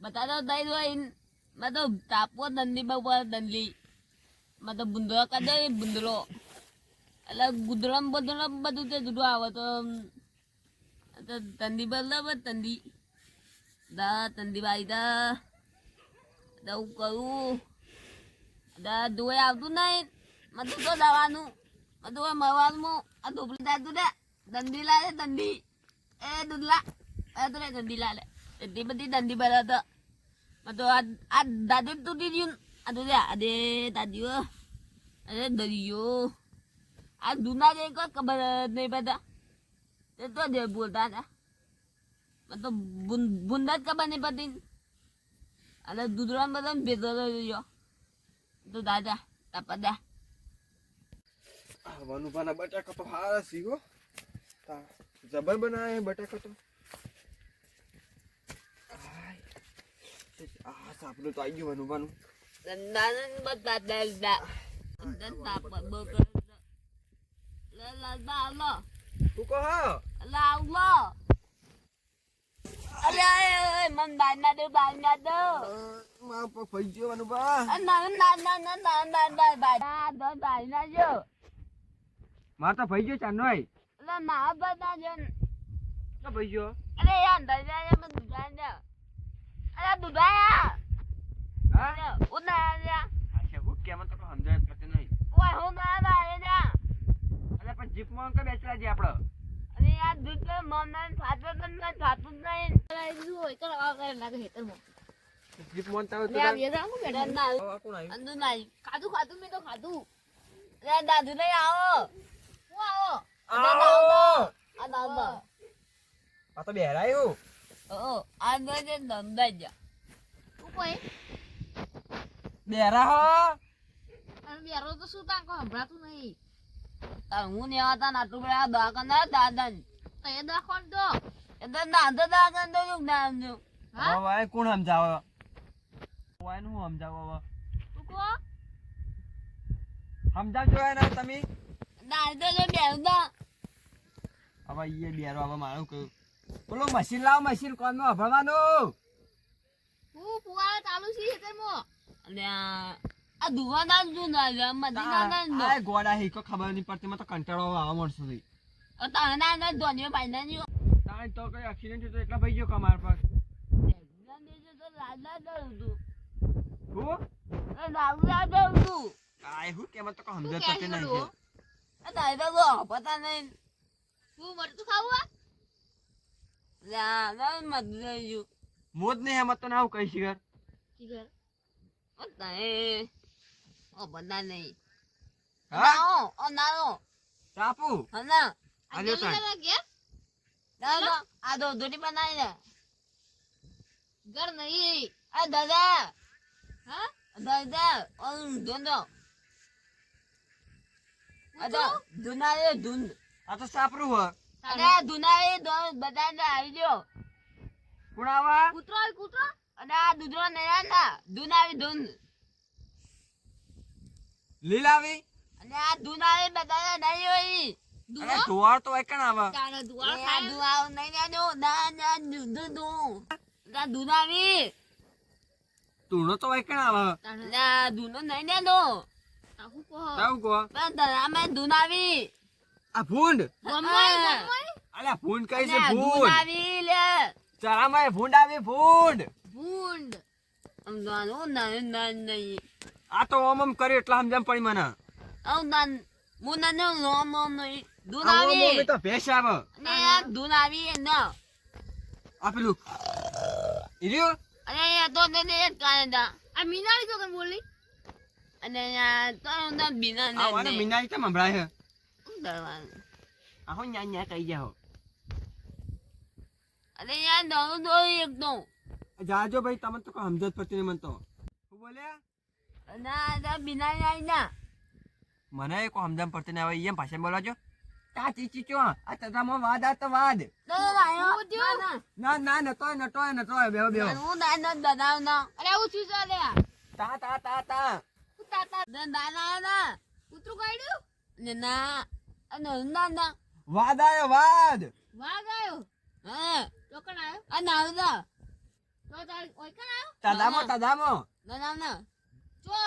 બધા તો દઈ દો મેં તો તાપો દંડી બાબા દંડી મેં તો બુંદરો કાઢે બુંદરો એટલે ગુદરો ને બધું બધું તે જુદું આવે તો તંદી બદલાવે તંદી દા તંદી બાઈ દા. દઉં કરું? દા, દોય આવતું નહીં મધુ તો દવાનું. મધું મરવાનું આ ધોપડી દાદુ દે દંડી લાલે દંડી એ દુદલા. એ તો દંડી લાલે એટલી બધી દંડી બરા તો મતો આ દાદુ તૂટી ગયું આ તો દે દાદીઓ અરે દરિયો આ દુના જે કોઈ ખબર નહીં પડતા તે તો જે બોલતા હતા મતલબ બુંદા જ ખબર નહીં પડતી અને દૂધરા બધા ભેદો રહ્યો તો દાદા તાપા દા વનુભાના બટાકા તો હારા સીગો જબર બનાવે બટાકા તો આ સાપડું તો આવી ગયું વનુભાનું દંદાનન બધા દલદા દન તાપા બકર લા લા લા લા તું કહો. હા લા લા અલે અરે મન બાના દે બાના દે. મારા પગ ફરી ગયો વનુભા ના ના ના ના ના ના ના બાના દો બાના જો મારે તો ભાઈ ગયો તો અરે યાર દરજા ને મન દુજાન દે. અરે દુજાયા હા? ઉના યા અચ્છા હું કેમ તો સમજાય જ કરતી નહીં. ઓય હું ના બારે ના અલે પણ જીપમાં કે બેસલા છે આપણે અરે યાર દૂધ તો મન ફાટો તો ન ફાટું જ નહીં અરે શું હોય તો આ કરે લાગે હેતર મો જીપમાં તાવ લે આ યદા હું બેઠા ના આ કોણ આવ્યું અંદુ ના ખાધું ખાધું મેં તો ખાધું. દાદુ નહીં આવો. હું આવો? આવો. આ દાદા આ તો બેરાયું ઓ આ નો જે દંડા જા તું કોઈ બેરા હો અને બેરો તો શું તાંકો સંભળાતું નહીં તાર હું ને આવતા ના તું આ દાકા ના દાદા તો એ દાખોન તો એ તો ના તો દાકા તો જો નામ જો હા વાય કોણ સમજાવે વાયનું હું સમજાવો હવે તું કો સમજાવજો એને તમે ના તો જો બેસતા હવે ઈએ બેરો હવે મારું કહ્યું પેલું મશીન લાવ મશીન કોણનું ભરવાનું હું પુવાળો ચાલુ છે ખેતરમાં અને આ આ દુવા ના જો ના જા મધી ના ના નો આ ગોડા હીકો ખબર નહીં પડતી મને તો કંટાળો આવવા મળશે ભાઈ. ઓ તા ના ના ધોનીઓ પાઈ ના જો તાણ તો કઈ એક્સિડન્ટ તો એટલા ભાઈ ગયો કમાર પર. ના દેજો તો લાલા દઉં તું હું? એ લાલા દઉં તું આય હું કેમ તો સમજત ક્યાં નહીં આ ગો પતા નહીં. હું મરતું ખાવું આ? લા મત જો મોજ નહીં એમ તો ના હું કઈ શિગર જીગર ઓ તારે ઓ પતા નહીં. હા? ઓ ના ઓ ટાપુ હના. આજે તો ના ના આ દો દોટી બનાવી ને ઘર નહીં. આ દાદા. હા? દાદા ઓન ધોંધો. અદા ધુનાએ ધુન આ તો સાપરું હ અરે ધુનાએ ધો બધાને આવી ગયો. કોણ કૂતરો કૂતરો? અને આ દૂધરો નયા ના ધૂન ધૂન લીલાવી? અને આ દુનાવી બધાને નહીં હોય. અરે તો હોય કણ તારે એ આ ખાય? ધૂન નહીં ના દો ના ના ધૂન ધૂન આ ધૂન તુણો તો હોય કણ આવા? તારે આ ધૂન નહીં ના દો કો પણ ધરામાં ધૂન આ ભૂંડ? ગમવાય હા. અલ્યા ભૂંડ કઈ છે? ભૂંડ. આવી લે. ચારામાં ભૂંડ આવી ભૂંડ. ભૂંડ. આમ ધોવાનું ના ના નહીં. આ તો ઓમ ઓમ એટલે સમજણ પડી મને. આમ ના હું ના નો નોમ નોમ નહીં. ધૂન આ ઓમ ઓમ આવી એ તો ભેંસ આવે. અને આ ધૂન આવી ના. આ પેલું. તો ને ને આ મીનાળી તો કઈ બોલી? અને અહીંયા તો ના બિના આ ને. મીનાઈ કેમ સંભળાય છે? ધરવાનું ન્યા ન્યા કહી જાઓ અને યાર દોડું દો એકદમ જાજો ભાઈ તમે તો કોઈ સમજ પડતી નહીં મને તો. શું બોલ્યા? ના ના બિના જાય ના. મને કોઈ સમજણ પડતી નહીં હવે એમ ભાષા બોલાજો તા ચીચી ચો આ તથામાં વાદ આ તો વાદ. લાયો ના ના ના નતોય નતોય નતોય બેહો બેહો. હું ના ના દાદા ના. અરે આવું શું છો આ તા તા તા. તા તા તા. ના ના કૂતરું કાઢ્યું? ને ના અને ના ના. વાદ આયો વાદ. વાદ આયો? હા. ચોકણ આવ્યો આ નાવ ના તો તાર ઓય કણ આવ્યો તાદામો. તાદામો ના ના ના ચો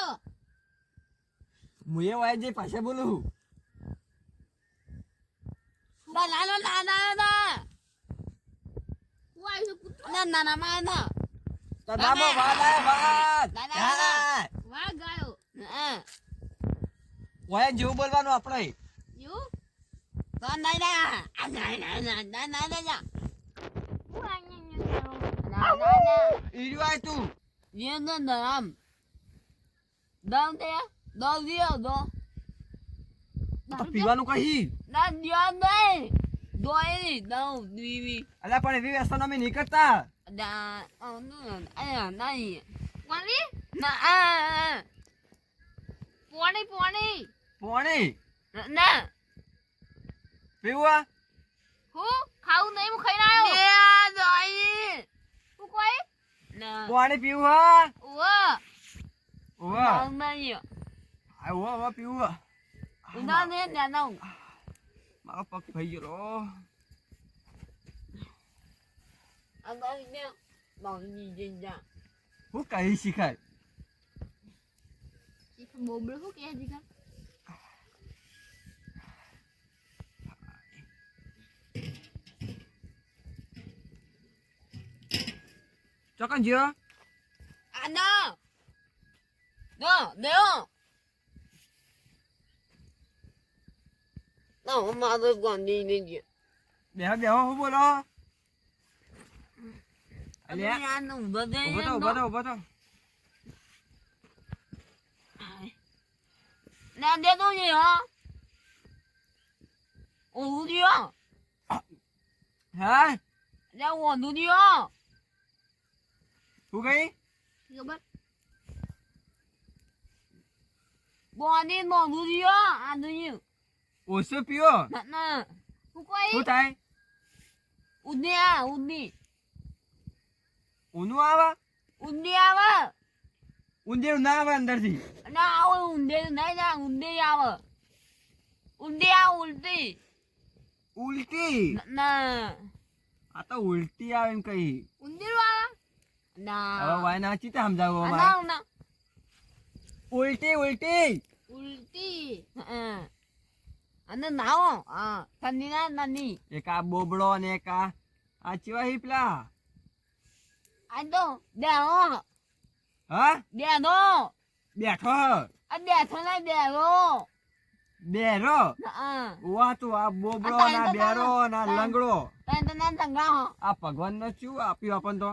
મુએ વાય જે ભાષા બોલું ના ના ના ના ના ના હું આવ્યો કૂતરો ના ના ના ના ના તાદામો. વાત આય વાત ના, ના, ના. વાહ ગાયો હા વાય જેવું બોલવાનું આપણે તો ના ના ના ના ના ના ના ના ના ના ના ઈરવાય તું યે ન નામ દામ દે દો દિયો દો તો પીવાનું કહી ના દિયો નહીં દોઈ દઉં દીવી અલા પણ એવી વ્યસ્ત અમે નહીં કરતા ના આ નહીં કોની ના આ પોણી પોણી પોણી ના પીવા હું ખાવું નહીં હું ખાઈને આવ્યો. આ doi તું કોઈ? ના. પાણી પીવું હા? ઓ ઓ नहीं આ ઓ ઓ પીવું na ne na no મારો પગ ભાઈ ગયો gì ra હું કહી શીખાય? બોબડો હું કે હજી ચોકન Jio no no no no mà tôi còn đi lên gì બેહો બેહો હું બોલો અલ્યા ઊભો તો ઊભો તો ઊભો તો Nè đeo tôi gì hả? Ủa đi હા tôi đi á? શું đi á? Ăn tôi nhiều. ઓછો Nè nè. હું કોઈ શું થાય à, út đi. ઊનું આવે à mà. ઊંધેરું ના આવે અંદરથી út đi à mà. Út đi à út đi. ઉલટી Nè nè. આ તો ઉલટી આવે એમ કઈ ઉંદીરું આવે હવે Nào. વાય ના ચીતે સમજાવો nào nào. ઉલટી ઉલટી ઉલટી nào? À, thằng đi nè, thằng đi. એક આ બોબડો ને એક આ આ ચેવા હિપલા Anh đâu? Đèo đó. હા đó. બેઠો હ. Thằng này đèo đó. બેરો Dạ. વા તું આ બોબડો આ ના તો બેરો ના લંગડો thằng gao hả? આ ભગવાન નો શું આપ્યું આપણ તો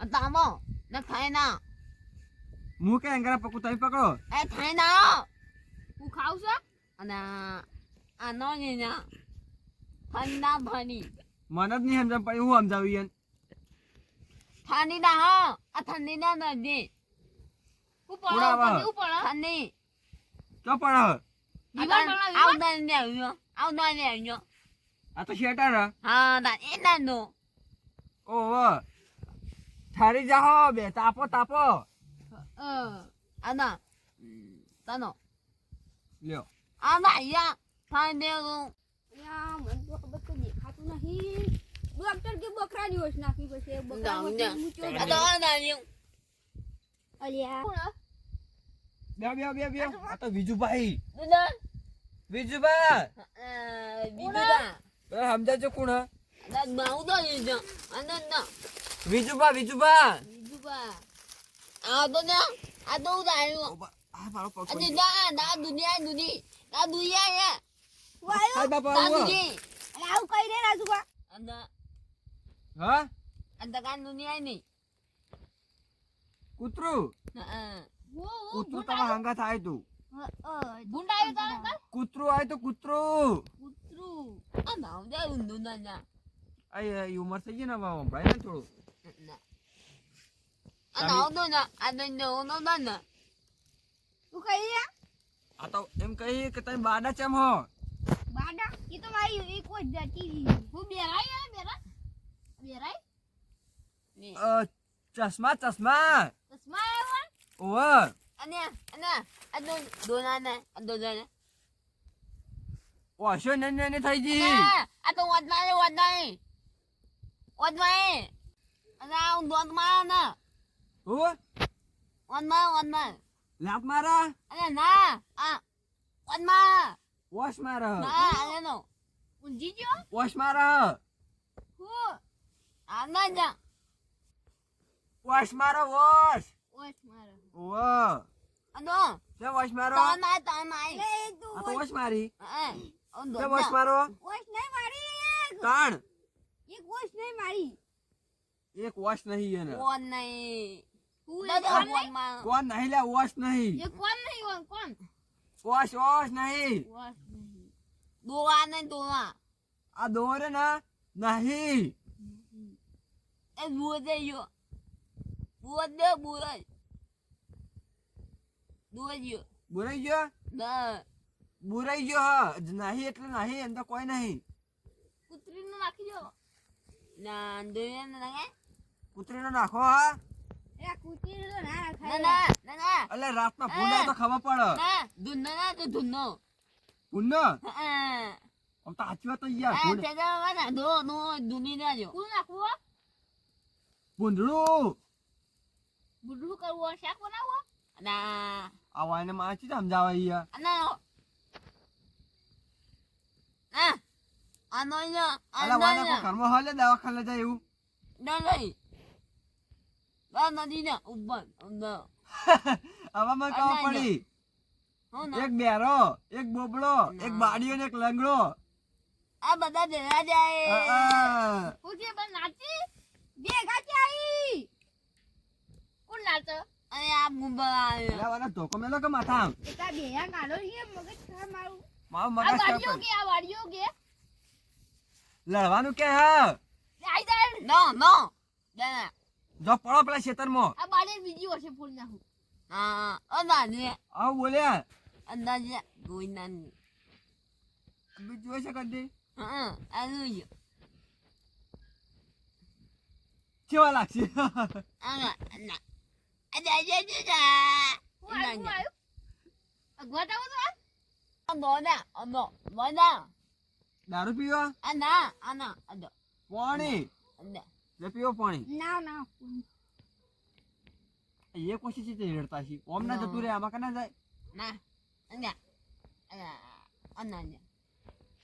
Không? Nó thấy nào? હું કે અંગરા પકુ તમે પકડો Ê thấy nào? હું ખાવ છું nói gì nhá? Thanh đa thanh đi. મને જ નહીં સમજણ પડી હું સમજાવી nào là gì? હું. ઉપર. ચો પડે À, વિવાહ thanh- કરવા áo વિવાહ đây nèo nhá. Áo đây nèo nhá. આ તો શેટર હ. Đặt ít lên đồ. ઓહો ઠરી જાહો બે તાપો તાપો આના તાનો. લ્યો આના. Thanh đeo luôn. યા મને તો ખબર તો દેખાતું નહીં ડોક્ટર કે બકરા દિવસ નાખી પછી બકરા Nào આ là nhưng. અલ્યા બે બે બે બે આ તો વિજુભાઈ lên. વિજુભા. એ સમજાજો કોણ હ? Đặt máu đó gì બીજું À tôi nhá. À tôi đây luôn. ઓબા, આ મારો પગ ra. Đã dunia dunia. Đã dunia nha. ગયો. હાય બાપા આવો. dunia. આવું કઈ રે રાજુબા Anda. હા Anda kan dunia ini. કૂતરું. કૂતરું તમારા હંગા થાય તું ભૂંડ આવ્યો તારે કૂતરું આવે તો કૂતરું કૂતરું Ah, mau dia undunannya. આ એ ઉંમર થઈ ગઈ ને હવે સંભળાય ને થોડું. તું આ તો એમ કહી કે તમે બાડા ચેમ હો? બાડા? એ તો મારી એક જ જતી હું બેરાઈ બેરા? બેરાઈ ચશ્મા ચશ્મા. આવ્યો. ઓશો ને ને થઈ ગઈ? Ah, ada warnanya warnanya. Warnanya. અને આ દોત મારા ના. હું? ઓનમાં ઓનમાં લાત મારા? અને ના આ ઓનમાં વોશ માર. ના અરે નો. ઊંઘી ગયો? વોશ માર. હું આ ના જા. વોશ માર વોશ. ઓય મારો. ઓ અનો તે વોશ મારો? તો ના તો ના એ તું વોશ મારી. હા વોશ મારો? ઓય નહીં મારી તાણ. એક વોશ નહીં મારી. એક વોશ નહીં એને. કોણ નહીં? કોણ નહીં લે વોશ નહીં. એ કોણ નહીં કોણ કોણ? વોશ વોશ નહીં. દોવા નહીં દોવા. આ દોરે ના નહીં. એ દે યો. બુઓ દે બુઓ બુઓ યો બુરાઈ ગયો? ના બુરાઈ ગયો નહીં એટલે નહીં એમ તો કોઈ નહીં. કૂતરીને નાખી દો. ના દોયા ના ના કૂતરીનો નાખો હા. એ આ કૂતરી તો ના ના ખાય ના ના ના. એટલે રાતના ભૂંડા તો ખબર પડે. ના ધુન્નો ના તો ધુન્નો. ભૂંડો હા આમ તો સાચી વાત તો યાર ભૂંડ તેજા વાના દો નો ધુની ના જો. કું નાખવું ભૂંડડું? બુડું કરવું શાક બનાવો ના. આ વાયને માચી સમજાવે યાર ના. ના આનો યો અલા વાયને કોઈ આનો ઘરમાં હાલે દવાખાને જાય એવું ના નહીં ના નદી ના ઉપર હવે મને ખબર પડી એક બેરો એક બોબડો એક બાડીઓ ને એક લંગડો આ બધા ભેગા જાય હા. હું નાચી બે ગાચી આવી કોણ નાચો અને આ મુંબઈ આવ્યો ધોકો મેલો કે માથા છે મગજ ખા મારું મારું આ મગજ વાડીઓ કે આ વાડીઓ કે લડવાનું કે હા? આઈ જાય નો. નો ના જો પડો પેલા ખેતરમાં આ બાડે બીજી વર્ષે ફૂલ નાખું. ના અંદાજે. આ બોલ્યા અંદાજે કોઈ ના બીજું જોઈ શકે દી હા આનું યો કેવા લાગશે? આના ના. હું આવ્યું હું આવ્યું? અગવટ તો આ? Moda, ano, moda. દારૂ પીવા? Ana, ana, ano, પાણી? ano. લે પીવો પાણી. ના ના એ કોશી છે રડતા છે ઓમ ના જતું રે આમાં કના જાય? ના અંજા ana, અંજા.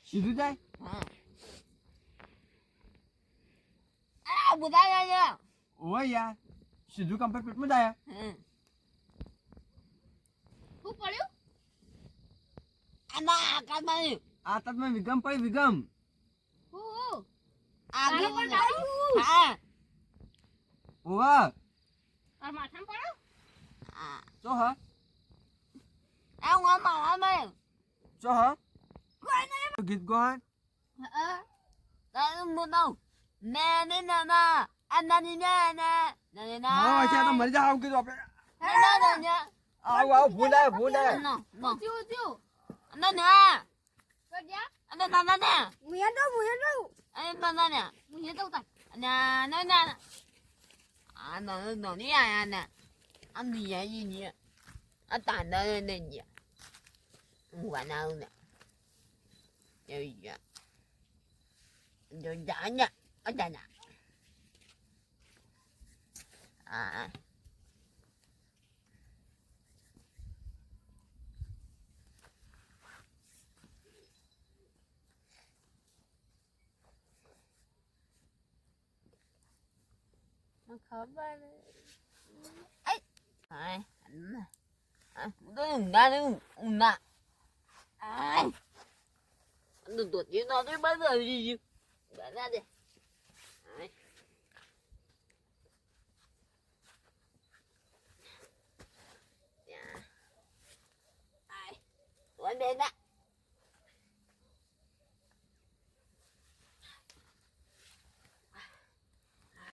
સીધું જાય? હા. આ budaya જાય ઓય યાર સીધું કંપર પેટમાં જાય? હું પડ્યું? Ana, kamay. આ તત વિગમ પડી વિગમ હું હું Ah, તારા પર gini. ડાળ્યું Ha. ઓવા તારા માથામાં Ah. ચો હા Ah. ચો હા ગીત ગોહાન હા Tayo mo daw. Na, na, na, na. Ana, ni, na, na. Na, na, na. હા છે તો મરી જાવ કીધું આપણે na, na, na. આવ આવ ભૂલાય ભૂલાય Ano, no. થયું થયું Ano na? તો જા Ano na, na, na? હું એ દઉં હું એ દઉં Ano na, na, na? હું એ દઉં તાર Na, na, na, na. Ano, no, ni, ya, na. Ano, ya, yun, ya. At ano, na, na, ya. Wala na. Yun, ya. Doon, dyan, ya. O, nó khó ba ấy ai hắn này. Đừng ra đừng ùn nạ ai? Đừng tuột chứ nó tới bắt giờ gì chứ. Bỏ ra đi. Dạ. Ai? Ai tuột bên đó